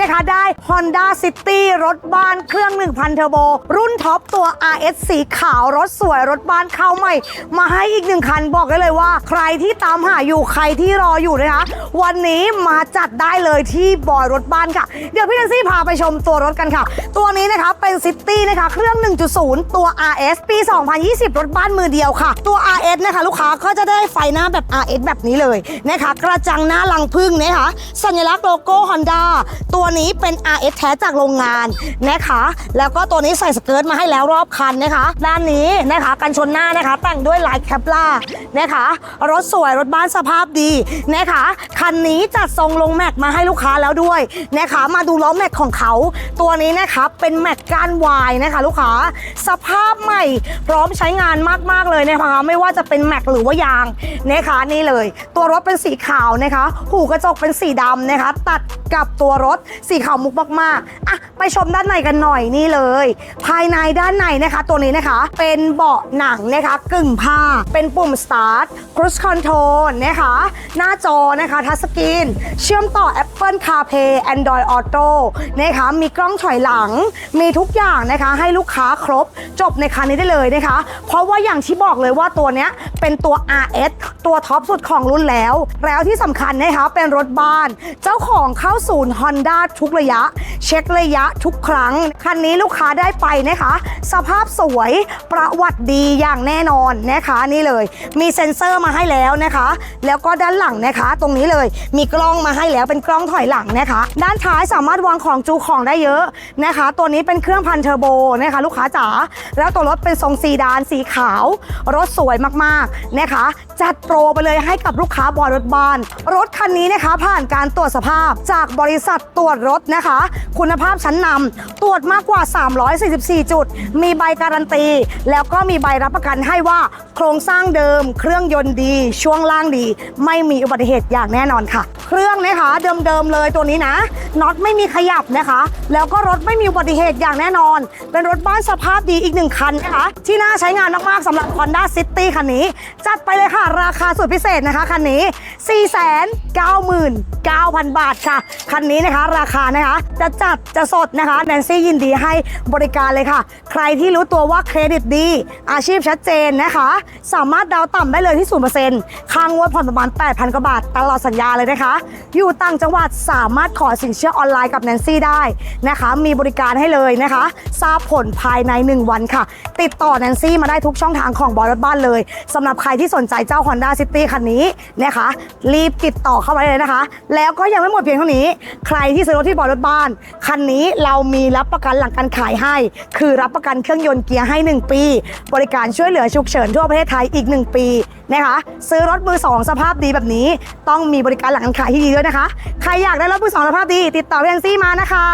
นะคะได้ Honda City รถบ้านเครื่อง 1,000 เทอร์โบ รุ่นท็อปตัว RS สีขาวรถสวยรถบ้านเข้าใหม่ มาให้อีกหนึ่งคันบอกได้เลยว่า ใครที่ตามหาอยู่ใครที่รออยู่นะคะ วันนี้มาจัดได้เลยที่บอยรถบ้านค่ะ เดี๋ยวพี่แนนซี่พาไปชมตัวรถกันค่ะ ตัวนี้นะคะเป็น City นะคะเครื่อง 1.0 ตัว RS ปี 2020 รถบ้านมือเดียวค่ะ ตัว RS นะคะ ลูกค้าก็จะได้ไฟหน้าแบบ RS แบบนี้เลยนะคะ กระจังหน้าลังพึ่งนะคะสัญลักษณ์โลโก้ Honda ตัวนี้เป็น RS แท้จากโรงงานนะคะ แล้วก็ตัวนี้ใส่สเกิร์ตมาให้แล้วรอบคันนะคะ ด้านนี้นะคะกันชนหน้านะคะ แต่งด้วยลายแคปล่านะคะ รถสวยรถบ้านสภาพดีนะคะ คันนี้จัดทรงลงแม็กมาให้ลูกค้าแล้วด้วยนะคะ มาดูล้อแม็กของเขา ตัวนี้นะคะเป็นแม็กก้านวายนะคะ ลูกค้าสภาพใหม่พร้อมใช้งานมากๆเลยนะคะ ไม่ว่าจะเป็นแม็กหรือว่ายางนะคะนี่เลย ตัวรถเป็นสีขาวนะคะ หูกระจกเป็นสีดำนะคะ ตัดกับตัวรถสีขาวมุกมากๆ ไปชมด้านในกันหน่อยนี่เลย ภายในด้านในนะคะ ตัวนี้นะคะ เป็นเบาะหนังนะคะ กึ่งผ้า เป็นปุ่ม start cruise control นะคะ หน้าจอนะคะทัชสกรีนเชื่อมต่อ Apple CarPlay Android Auto นะคะ มีกล้องถอยหลัง มีทุกอย่างนะคะ ให้ลูกค้าครบจบในคันนี้ได้เลยนะคะ เพราะว่าอย่างที่บอกเลยว่าตัวเนี้ยเป็นตัว RS ตัวท็อปสุดของรุ่นแล้ว แล้วที่สำคัญนะคะเป็นรถบ้าน เจ้าของเข้าศูนย์ Honda ทุกระยะ เช็คระยะทุกครั้ง คันนี้ลูกค้าได้ไปนะคะ สภาพสวยประวัติดีอย่างแน่นอนนะคะนี่เลย มีเซ็นเซอร์มาให้แล้วนะคะ แล้วก็ด้านหลังนะคะ ตรงนี้เลยมีกล้องมาให้แล้วเป็นกล้องถอยหลังนะคะ ด้านท้ายสามารถวางของจูของได้เยอะนะคะ ตัวนี้เป็นเครื่องพันเทอร์โบนะคะ ลูกค้าจ๋าแล้วตัวรถเป็นทรงซีดานสีขาว รถสวยมากๆนะคะ จัดโปรไปเลยให้กับลูกค้าบอยรถบ้าน รถคันนี้นะคะ ผ่านการตรวจสภาพจากบริษัทตรวจรถนะคะ คุณภาพชั้นนำตรวจมากกว่า 344 จุด มีใบการันตี แล้วก็มีใบรับประกันให้ว่าโครงสร้างเดิม เครื่องยนต์ดี ช่วงล่างดี ไม่มีอุบัติเหตุอย่างแน่นอนค่ะ เครื่องนะคะเดิมๆเลยตัวนี้นะน็อตไม่มีขยับนะคะ แล้วก็รถไม่มีอุบัติเหตุอย่างแน่นอน เป็นรถบ้านสภาพดีอีกหนึ่งคันนะคะ ที่น่าใช้งานมากๆสำหรับ Honda City คันนี้ จัดไปเลยค่ะ ราคาสุดพิเศษนะคะ คันนี้ 499,000 บาทค่ะ คันนี้นะคะ ราคานะคะ จะจัดจะสดนะคะแนนซี่ยินดีให้บริการเลยค่ะ ใครที่รู้ตัวว่าเครดิตดี อาชีพชัดเจนนะคะ สามารถดาวน์ต่ำได้เลยที่ 0%ค่างวดผ่อนประมาณ 8,000 กว่าบาท ตลอดสัญญาเลยนะคะอยู่ต่างจังหวัดสามารถขอสินเชื่อออนไลน์กับแนนซี่ได้นะคะ มีบริการให้เลยนะคะ ทราบผลภายใน 1 วันค่ะ ติดต่อแนนซี่มาได้ทุกช่องทางของบอยรถบ้านเลยสำหรับใครที่สนใจเจ้า Honda City คันนี้นะคะ รีบติดต่อเข้ามาเลยนะคะ แล้วก็ยังไม่หมดเพียงเท่านี้ ใครที่ซื้อรถที่บอยรถบ้าน คันนี้เรามีรับประกันหลังการขายให้ คือรับประกันเครื่องยนต์เกียร์ให้ 1 ปี บริการช่วยเหลือฉุกเฉินทั่วประเทศไทยอีก 1 ปี นะคะ ซื้อรถมือสองสภาพดีแบบนี้ ต้องมีบริการหลังการขายที่ดีด้วยนะคะ ใครอยากได้รถมือสองสภาพดี ติดต่อพี่แอนซี่มานะคะ